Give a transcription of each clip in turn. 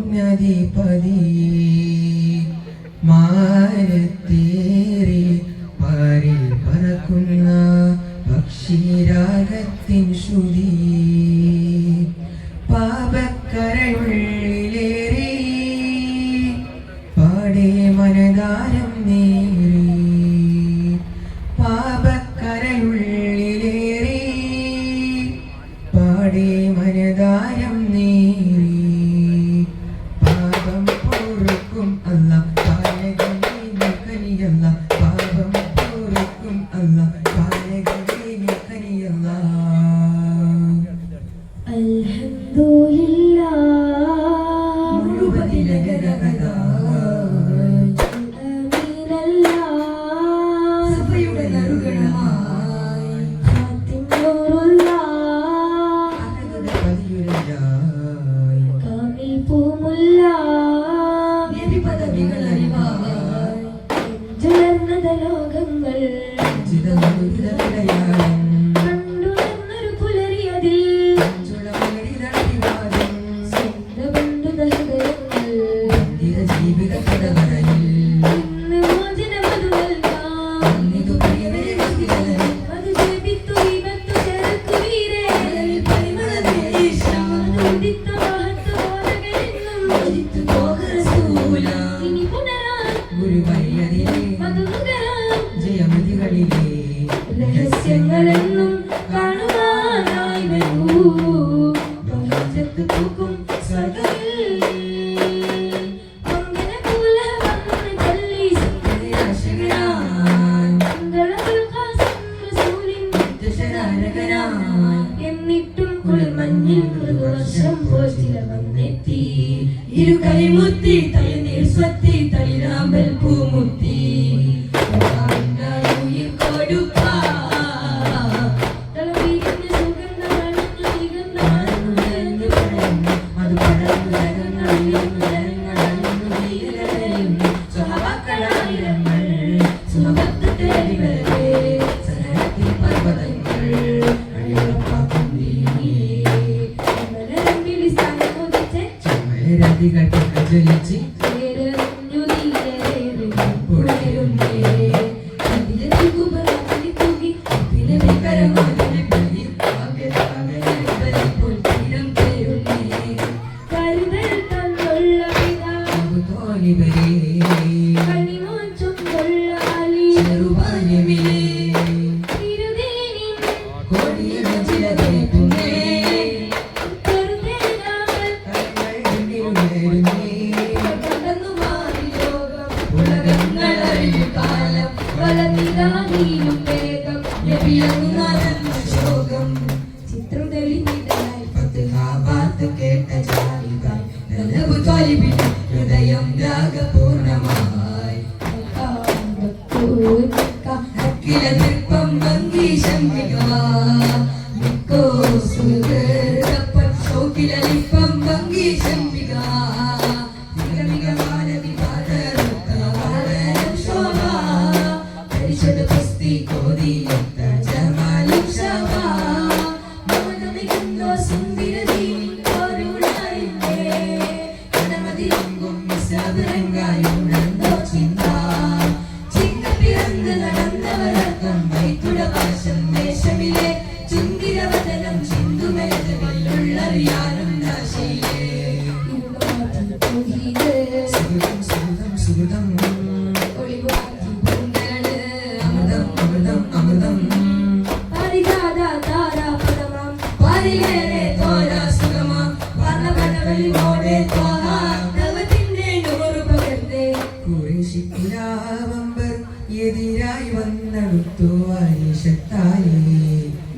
ഉന്നതിപതി മാരത്തേറി പാരി പറക്കുന്ന പക്ഷിരാഗത്തിൻ ശ്രുതി. പാപക്കരയുള്ളിലേറി പാടേ മനതാരം നീ Gracias. my God. എതിരായി വന്നെടുത്തു അരീഷത്തായി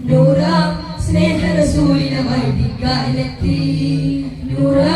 നൂറാം സ്നേഹ റസൂലിനെ വൈദിക്കാലെത്തി നൂറാം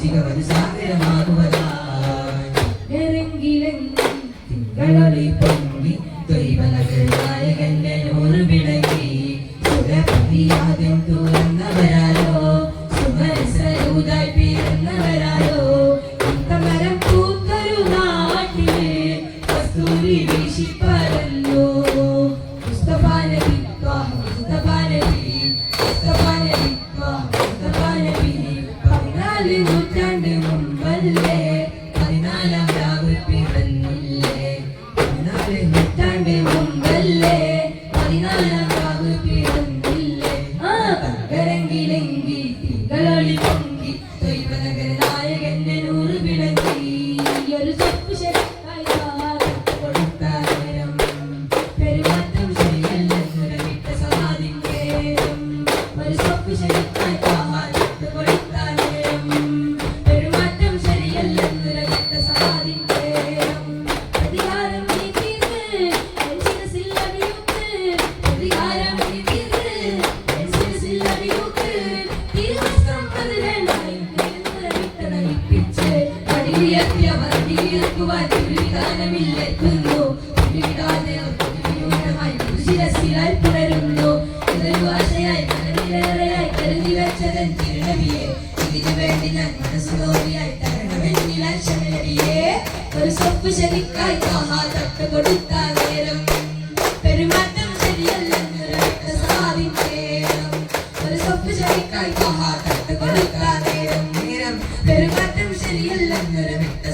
ചികവന് സാഗരമാകുവതായി തിങ്കളിൽ Grande Mundo. ഞാൻ മനസ്സിലോരിയായി തരണമെങ്കിൽ ഒരു സ്വപ്പ് ശരിക്കായി ആഹാ തട്ട് കൊടുത്ത നേരം. പെരുമാറ്റം ശരിയല്ലെന്നൊരു സാധിക്കേണം ഒരു സ്വപ്പ് ശരിക്കായി ആഹാ തട്ട് കൊടുത്ത നേരം നേരം പെരുമാറ്റം ശരിയല്ലെന്നൊരു വ്യക്ത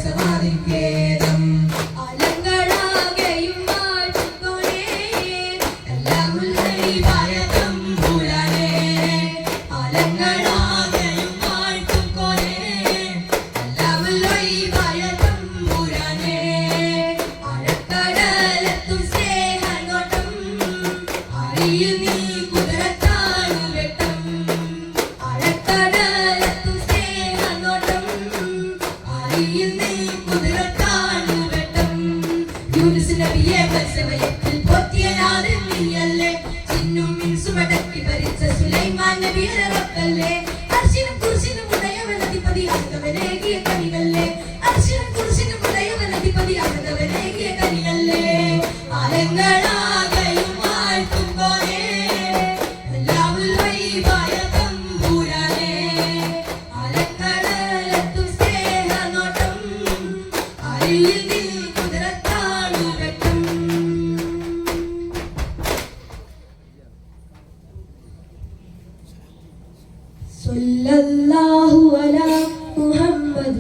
sallallahu ala Muhammad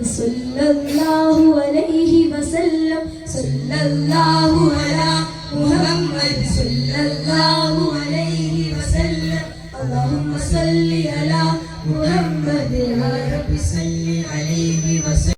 alayhi wa sallam sallallahu